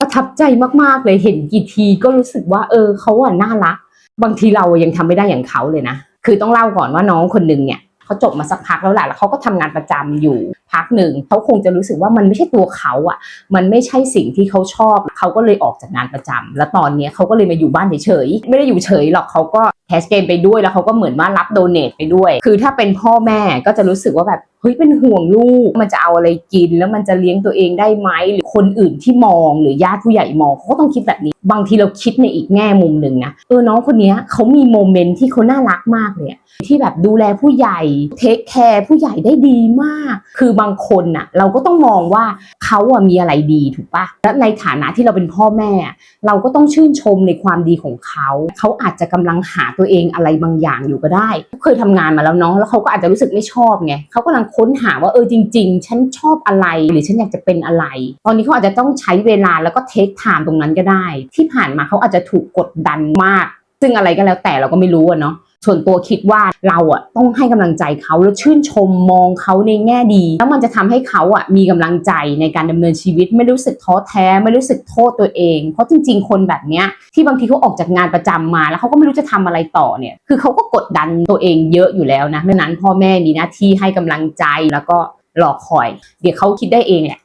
ประทับใจมากๆเลยเห็นกี่ทีก็รู้สึกว่า เออเขาอะน่ารัก บางทีเรายังทำไม่ได้อย่างเขาเลยนะ คือต้องเล่าก่อนว่าน้องคนหนึ่งเนี่ยเขาจบมาสักพักแล้วแหละแล้วเขาก็ทำงานประจำอยู่พักหนึ่งเขาคงจะรู้สึกว่ามันไม่ใช่ตัวเขาอะ มันไม่ใช่สิ่งที่เขาชอบเขาก็เลยออกจากงานประจำแล้วตอนนี้เขาก็เลยมาอยู่บ้านเฉยๆไม่ได้อยู่เฉยหรอกเขาก็แคสเกมไปด้วยแล้วเขาก็เหมือนว่ารับโดเนทไปด้วย คือถ้าเป็นพ่อแม่ก็จะรู้สึกว่าแบบเฮ้ยเป็นห่วงลูก มันจะเอาอะไรกิน แล้วมันจะเลี้ยงตัวเองได้ไหมหรือคนอื่นที่มองหรือญาติผู้ใหญ่มองเขาก็ต้องคิดแบบนี้ บางทีเราคิดในอีกแง่มุมหนึ่งนะเออน้องคนนี้เขามีโมเมนต์ที่เขาน่ารักมากเลยที่แบบดูแลผู้ใหญ่เทคแคร์ผู้ใหญ่ได้ดีมาก คือบางคนน่ะเราก็ต้องมองว่าเขาอะมีอะไรดีถูกปะและในฐานะที่เราเป็นพ่อแม่ เราก็ต้องชื่นชมในความดีของเขา เขาอาจจะกำลังหาตัวเองอะไรบางอย่างอยู่ก็ได้เคยทำงานมาแล้วเนาะแล้วเขาก็อาจจะรู้สึกไม่ชอบไงเขากำลังค้นหาว่าเออจริง ๆ ฉันชอบอะไรหรือฉันอยากจะเป็นอะไร ตอนนี้เขาอาจจะต้องใช้เวลาแล้วก็เทคไทม์ตรงนั้นก็ได้ ที่ผ่านมาเขาอาจจะถูกกดดันมาก ซึ่งอะไรก็แล้วแต่เราก็ไม่รู้อะเนาะ ส่วนตัวคิดว่าเราอะต้องให้กำลังใจเขาแล้วชื่นชมมองเขาในแง่ดี แล้วมันจะทำให้เขาอะมีกำลังใจในการดำเนินชีวิต ไม่รู้สึกท้อแท้ ไม่รู้สึกโทษตัวเอง เพราะจริง ๆ คนแบบเนี้ยที่บางทีเขาออกจากงานประจำมา แล้วเขาก็ไม่รู้จะทำอะไรต่อเนี่ยคือเขาก็กดดันตัวเองเยอะอยู่แล้วนะดังนั้นพ่อแม่มีหน้าที่ให้กำลังใจแล้วก็รอคอย เดี๋ยวเขาคิดได้เองแหละ